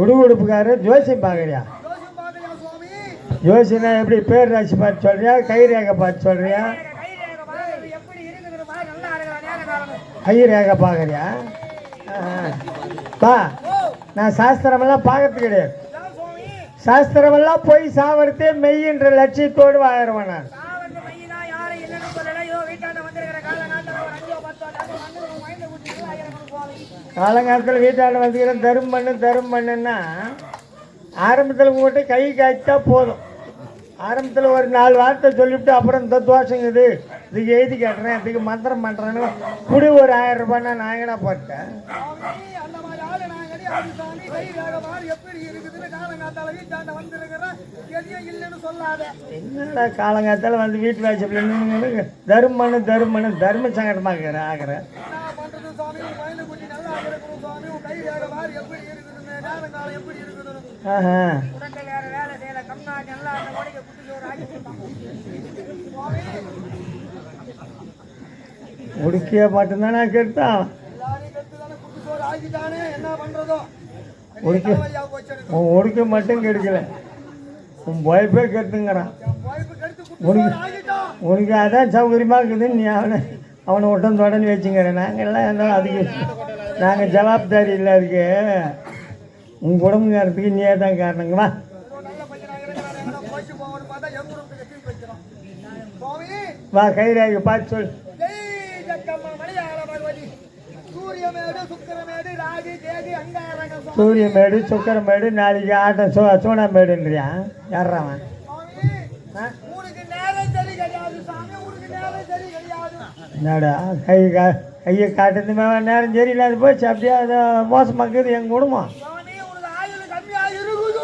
உடுகுடுப்புக்காரர் ஜோசியம் பார்க்குறியா? ஜோசியம் ஜோசியனா எப்படி பேர் ராசி பார்த்து சொல்கிறியா கை ரேகை பார்த்து சொல்கிறியா கை ரேகை பார்க்குறியா? பா நான் சாஸ்திரமெல்லாம் பார்க்கறது கிடையாது. சாஸ்திரமெல்லாம் போய் சாவரத்தே மெய்யின்ற லட்சியத்தோடு வாழறவன் நான் சாவந்த மையினா யாரும் இல்லைன்னு சொல்லலையோ, வீட்டாண்ட வந்திருக்கிற காலங்காத்தால ஒரு அஞ்சோ பத்தோ டக்கு வந்து உன் மைண்ட கூட்டிட்டு ஆயிரம் சுவாமி. காலங்காலத்தில் வீட்டாண்ட வந்துக்கிறேன் தரும் பண்ணு தரும் பண்ணுன்னா ஆரம்பத்தில் உங்கள்கிட்ட கை காய்ச்சா போதும். ஆரம்பத்தில் ஒரு நாலு வார்த்தை சொல்லிவிட்டு அப்புறம் இந்த இது. இதுக்கு எழுதி கேட்டுறேன் இதுக்கு மந்திரம் பண்ணுறேன்னு குடி. ஒரு ஆயிரம் ரூபாய்னா நான் எங்கடா போட்டேன்? வந்து வீட்டு மாதிரி ஆளு நான் கிடையாது தருமன்னு தர்ம சங்கடமாக ஆகிறேன் உடுக்கி தலைவலியா போச்சு எனக்கு. உன் உடுக்க மட்டும் கெடுக்கல. உன் ஒய்ஃபே கெடுத்துங்கிறான். என் wife கெடுத்து குட்டி சோறு ஆக்கிட்டான். உனக்கு அதான் சௌகரியமாக இருக்குதுன்னு நீ அவனை அவனை ஒட்டம் தொடன்னு வச்சுங்கிற நாங்கள் எல்லாம் அதுக்கு நாங்கள் ஜவாப்தாரி இல்லை உங்கள் உடம்பு நேரத்துக்கு நீ தான் காரணங்களா? வா கைராக பார்த்து சொல் சூரியமேடு சுக்கரமேடு நாளைக்கு ஆட்டம் சோ சோனாமேடுன்றியா? யாராவன் என்னடா கை கையை காட்டுறதுமே நேரம் சரியில்லாது போச்சு அப்படியே அது மோசமாக்குது எங்கள் குடும்பம் சுவாமி உனக்கு ஆயுள் கம்மியா இருக்குது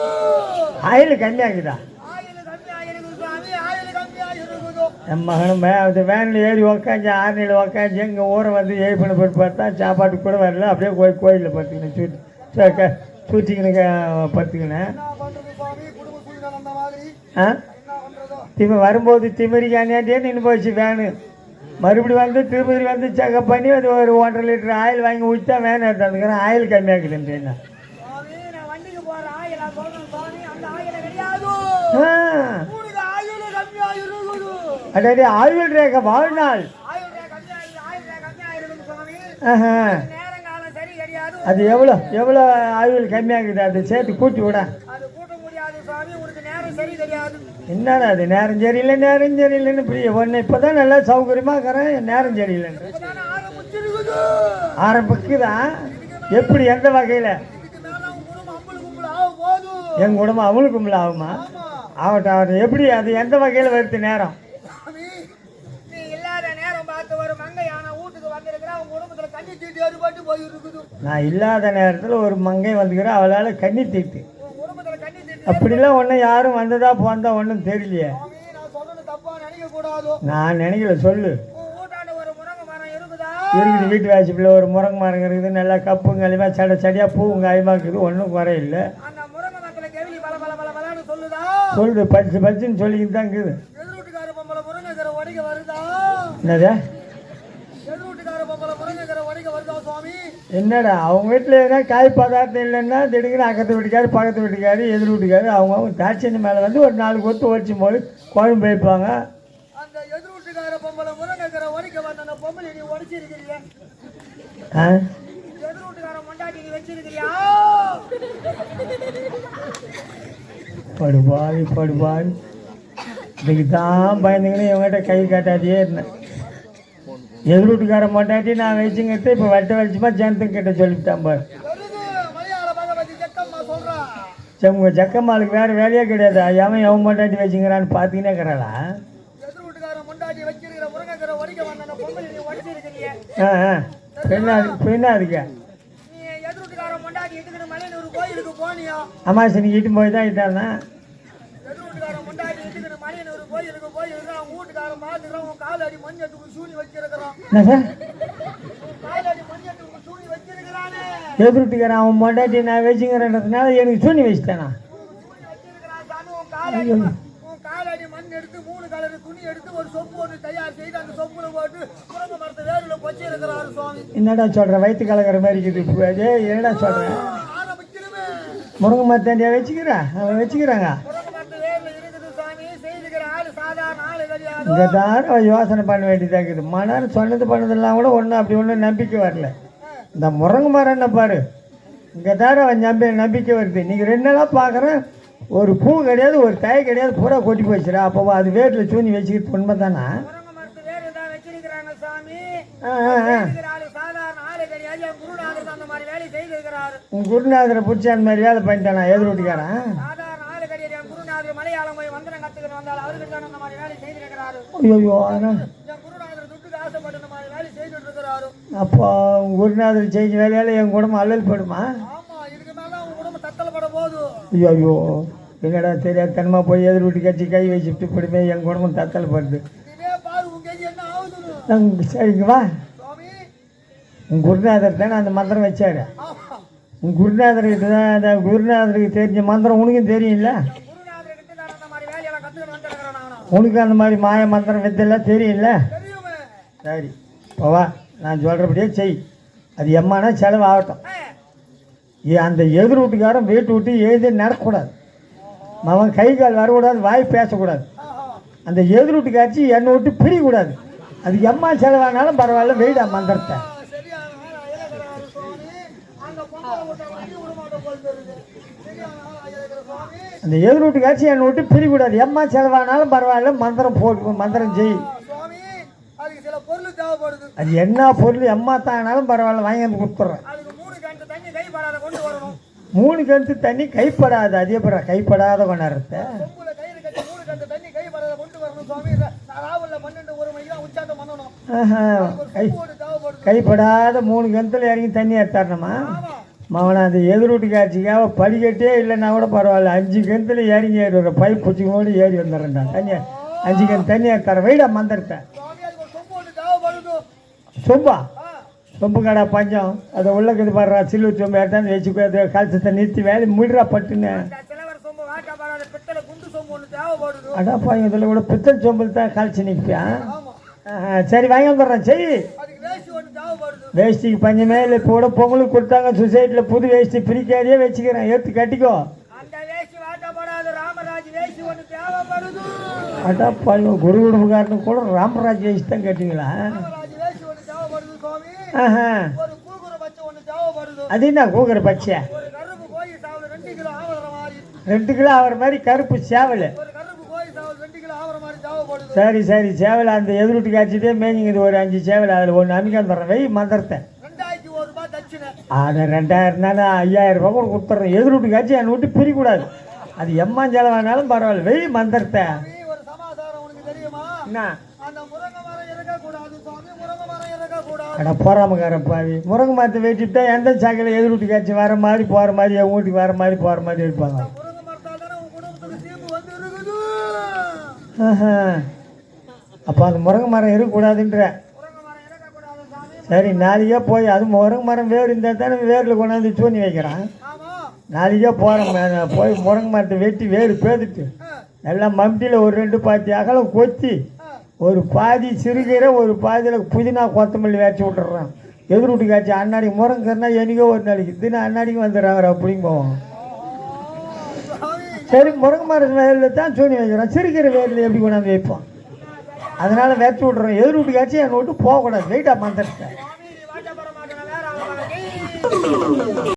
ஆயில் கம்மியாக்குதா ஆயுள் கம்மியா இருக்குது சுவாமி ஆயுள் கம்மியா இருக்குது என் மகனும் அந்த வேனில் ஏறி உக்காந்து ஆரணியில் உக்காந்து எங்கள் ஊரை வந்து ஏறி பண்ண போட்டு பார்த்தா சாப்பாட்டுக்கு கூட வரல. அப்படியே கோயில் கோயிலில் குடும்ப சூழ்நிலை அந்த மாதிரி. ஆ? திம வரும்போது திமிரிக்காண்டியே நின்று போச்சு வேனு. மறுபடியும் வந்து திருப்பதி வந்து செக்கப் பண்ணி அது ஒரு ஒன்றரை லிட்டர் ஆயில் வாங்கி ஊற்றி தான் வேன் எடுத்தாந்துக்கிறேன் ஆயில் கம்மியாக்குதுன்றேன் சுவாமி நான் வண்டிக்கு போற ஆயில் நான் சொல்றேன் சுவாமி அந்த ஆயில கிடையாது ஆ உனக்கு ஆயுள் ரேகை வாழ்நாள். அது எவ்வளோ எவ்வளோ ஆயுள் கம்மியாகுது? அதை சேர்த்து கூட்டி விட. என்னடா அது நேரம் சரியில்லை நேரம் சரியில்லைன்னு பிரிய. ஒன்று இப்போ தான் நல்லா சௌகரியமாக இருக்கிறேன் நேரம் சரியில்லைன்னு. ஆரம்பிக்குதான் எப்படி எந்த வகையில்? என் குடும்பம் அவளுக்கும் இல்லை ஆகுமா ஆகட்டும் ஆகட்டும் எப்படி அது எந்த வகையில் வருது நேரம்? நான் இல்லாத நேரத்தில் ஒரு மங்கை வந்துக்கிறேன் அவளால் கண்ணி தீட்டு. அப்படிலாம் ஒன்றும் யாரும் வந்ததா போந்தா ஒன்றும் தெரியலையே. நான் நினைக்கல சொல்லு. முருங்கை இருக்குதா? வீட்டு வாசிப்பில் ஒரு முருங்கை மரம் இருக்குது நல்லா கப்புங்க களிமா சட சடியாக பூவும் காயமாக இருக்குது ஒன்றும் குறையில்லை. சொல்லுது பச்சு பச்சுன்னு சொல்லிக்கிட்டு தான் இருக்குது. என்னது? என்னடா அவங்க வீட்டில் எதனா காய் பதார்த்தம் இல்லைன்னா திடீர்னு அக்கத்து வீட்டுக்காரு பக்கத்து வீட்டுக்காரு எதிர் வீட்டுக்காரு அவங்க அவங்க தாட்சணி மேலே வந்து ஒரு நாலு கொத்து வச்சு போது குழம்பு வைப்பாங்க. ஆ எதிர்வீட்டுக்கார மொண்டாட்டி நீ வச்சிருக்கிறியா படுபாவி படுபாவி இதுக்கு தான் பயந்துங்கன்னு இவங்ககிட்ட கை காட்டாதே இருந்தேன். எதிர் வீட்டுக்கார மாட்டாட்டி நான் வச்சுங்கிட்டு இப்போ வட்ட வலிச்சுமா ஜனத்துக்கு கிட்ட சொல்லிவிட்டான் பாரு. சரி உங்கள் ஜக்கம்மாளுக்கு வேறு வேலையே கிடையாது. அவன் எவன் மொட்டாட்டி வச்சுங்கிறான்னு பார்த்துக்கினே இருக்கிறாளா? பெண்ணா பெண்ணா இருக்கேன் முருங்கைக்கரை உடைக்க வந்த அந்த பொம்பளை நீ உடைச்சிருக்கிறிய ஆ ஆ பெண்ணா பெண்ணா அதுக்கு நீ எதிர்வீட்டுக்கார மொண்டாட்டி போனியா? அமாசனிக்கு இட்டு போய் தான் இட்டானா எதிர்வீட்டுக்கார மொண்டாட்டி இட்டுக்கிட்டு மலையனூர் கோயிலுக்கு போயிருக்கான் அவங்க வீட்டுக்காரன் பார்த்துக்கிறான். உன் கால் அடி மஞ்சத்துக்கு சூனி வச்சிருக்கிறான். என்ன சார்? உன் கால் அடி மஞ்சத்துக்கு சூனி வச்சிருக்கிறானே. எதிர் வீட்டுக்காரன் அவன் மொட்டாட்டி நான் வச்சுங்கிறன்றதுனால எனக்கு சூனி வச்சுட்டானா? சூனி வச்சிருக்கிறான் சாமி. உன் கால் அடி மண் உன் கால் அடி மண் எடுத்து மூணு கலர் துணி எடுத்து ஒரு சொப்பு ஒன்று தயார் செய்து அந்த சொப்புல போட்டு முருங்கை மரத்தை வேறுல வச்சு இருக்கிறாரு சுவாமி. என்னடா சொல்கிற வயிற்று கலக்கிற மாதிரி இருக்குது. என்னடா ஆரம்பிச்சிருமே முருங்கை மரத்தாண்டியா வச்சுக்கிறா? அவன் வச்சுக்கிறாங்க. இங்கே தான் யோசனை பண்ண வேண்டியதாக இருக்குது. மனம் சொன்னது பண்ணதெல்லாம் கூட ஒன்றும் அப்படி ஒன்றும் நம்பிக்கை வரல. இந்த முருங்கை மரம் என்ன பாரு? இங்கே தான் அவன் நம்பி நம்பிக்கை வருது. நீங்கள் ரெண்டு நாளாக பார்க்குறேன் ஒரு பூ கிடையாது ஒரு காய் கிடையாது பூரா கொட்டி போச்சுடா. அப்போ அது வேட்டில் சூனி வச்சுக்கிட்டு உண்மை தானா? ஆ ஆ குருநாதர் அந்த மாதிரி வேலை செய்திருக்கிறாரு. உன் குருநாதரை பிடிச்சி அந்த மாதிரி வேலை பண்ணிட்டானா எதிர் வீட்டுக்காரன் சாதாரண ஆளு கிடையாது என் குருநாதர் மலையாளம் போய் வந்தனம் கத்துக்கிட்டு வந்தால் அவருக்கு தான் அந்த மாதிரி வேலை செய்திருக்கிறாரு. ஐயோ ஆனால் என் குருநாதர் துட்டுக்கு ஆசைப்பட்டு இந்த மாதிரி வேலை செய்துட்டு இருக்கிறாரு அப்போ உன் குருநாதர் செஞ்ச வேலையால் என் குடும்பம் அல்லல் படுமா ஆமா இதுக்கு மேல உங்க குடும்பம் தத்தல் பட போகுது. ஐயோ ஐயோ என்னடா தெரியாதனமாக போய் எதிர் வீட்டு கட்சி கை வச்சுட்டு படுமே என் குடும்பம் தத்தல் படுது சரிங்க வா. உன் குருநாதர் தானே அந்த மந்திரம் வச்சாரு? உன் குருநாதர்கிட்ட தான் அந்த குருநாதருக்கு தெரிஞ்ச மந்திரம் உனக்கும் தெரியும்ல? அந்த மாதிரி உனக்கு அந்த மாதிரி மாய மந்திரம் வித்தெல்லாம் தெரியும்ல? சரி இப்போ வா. நான் சொல்கிறபடியே செய். அது எம்மானா செலவு ஆகட்டும் ஏ, அந்த எதிர் வீட்டுக்காரன் வீட்டு விட்டு எழுதி நடக்கக்கூடாது அவன் கை கால் வரக்கூடாது வாய் பேசக்கூடாது. அந்த எதிர் வீட்டுக்காச்சு என்னை விட்டு பிரியக்கூடாது. அது எம்மா செலவானாலும் பரவாயில்ல வெயிடா மந்திரத்தை ஆ, சரியான ஆளா இருக்கிறாரு சுவாமி அந்த பொங்கலை விட்ட வண்டி விடமாட்ட போல் தெரியுது சரியான ஆளா இருக்கிற சுவாமி அந்த எதிரோட்டு காட்சி என்னை விட்டு பிரிக்கூடாது. எம்மா செலவானாலும் பரவாயில்ல மந்திரம் போட்டு மந்திரம் செய். அது என்ன பொருள் எம்மா தானாலும் பரவாயில்ல வாங்கி வந்து கொடுத்துட்றேன். மூணு கிணத்து தண்ணி கைப்படாது அதே பிற கைப்படாத கொண்டாடுறத கை கைப்படாத மூணு கிணத்துல இறங்கி தண்ணி எடுத்தாரணுமா மவனை அந்த எதிர்வீட்டு காட்சிக்காக படிக்கட்டே இல்லைன்னா கூட பரவாயில்ல. அஞ்சு கிணத்துல இறங்கி ஏறி வர பைப் பிடிச்சிக்கோடு ஏறி வந்துடுறேன்டா. தண்ணி அஞ்சு கிணத்து தண்ணி எடுத்தார. வெயிடா மந்திரத்தை. சொம்பா? சொம்பு கடை பஞ்சம். அதை உள்ளக்குது பாடுறா சில்லு சொம்பு எடுத்தாந்து வச்சுக்கோ அதை கழுத்தத்தை நிறுத்தி வேலை முடிறா பட்டுன்னு. அடா பாருங்க இதில் கூட பித்தல் சொம்பில் தான் கழிச்சு நிற்பியா? சரி வாங்கி வந்துடுறேன். சரி அதுக்கு வேஷ்டி ஒன்று தேவைப்படுது வேஷ்டிக்கு பஞ்சமே இல்லை இப்போ கூட பொங்கலுக்கு கொடுத்தாங்க சொசைட்டியில் புது வேஷ்டி பிரிக்காதே வச்சுக்கிறேன். எடுத்து கட்டிக்கோ. அந்த வேஷ்டி வாட்டப்படாத ராமராஜ் வேஷ்டி ஒன்று தேவைப்படுது. அடா பாருங்க குரு குடும்பக்காரனு கூட ராமராஜ் வேஷ்டி தான் கட்டுங்களா ஆஹா. கூகுற அது என்ன கூக்குற பச்சை? ரெண்டு கிலோ ஆகிற மாதிரி கருப்பு சேவல் ஒரு கருப்பு கோழி சாவல் ரெண்டு கிலோ ஆவற மாதிரி தேவைப்படுது சரி சரி. சேவல் அந்த எதிர்விட்டு காய்ச்சிட்டே மேய்ஞ்சிங்குது ஒரு அஞ்சு சேவல். அதில் ஒன்று அமைக்காந்து தர்றேன் வெய் மந்திரத்தை அது ரெண்டாயிரம் தானே? ஐயாயிரம் ரூபாய் கூட கொடுத்துட்றேன். எதிர்விட்டு காய்ச்சி என்னை விட்டு பிரிக்கூடாது. அது எம்மா செலவானாலும் பரவாயில்ல. வெய் மந்திரத்தை என்ன? அட போறாமக்கார பாவி. முருங்கை மரத்தை வெட்டிவிட்டா எந்த சாக்கில் எதிர்விட்டு காய்ச்சி வர மாதிரி போகிற மாதிரி என் வீட்டுக்கு வர மாதிரி போகிற மாதிரி இருப்பாங்க? ஆஹா. அப்போ அந்த முருங்கை மரம் இருக்கக்கூடாதுன்ற. சரி நாளைக்கே போய் அது முருங்கை மரம் வேர் இருந்தால் தானே வேரில் கொண்டாந்து சூனி வைக்கிறான். நாளைக்கே போகிறேன் போய் முருங்கை மரத்தை வெட்டி வேறு பேத்துட்டு எல்லாம் மம்டியில் ஒரு ரெண்டு பாத்தி அகலம் கொத்தி ஒரு பாதி சிறுகீரை ஒரு பாதியில் புதினா கொத்தமல்லி வேச்சு விட்டுறான். எதிர் வீட்டுக்கு காய்ச்சி அன்னாடி முருங்கைன்னா என்னைக்கோ ஒரு நாளைக்கு. தினம் அன்னாடிக்கு வந்துடுறாங்க அப்படிங்க போவோம். சரி முருங்கை மரம் வேரில் தான் சூனி வைக்கிறோம் சிறுகீரை வேரில் எப்படி கொண்டாந்து வைப்போம்? அதனால வேச்சு விட்றோம். எதிர் வீட்டுக்காச்சும் எங்கள் விட்டு போகக்கூடாது. வெயிட்டா மந்திரத்தை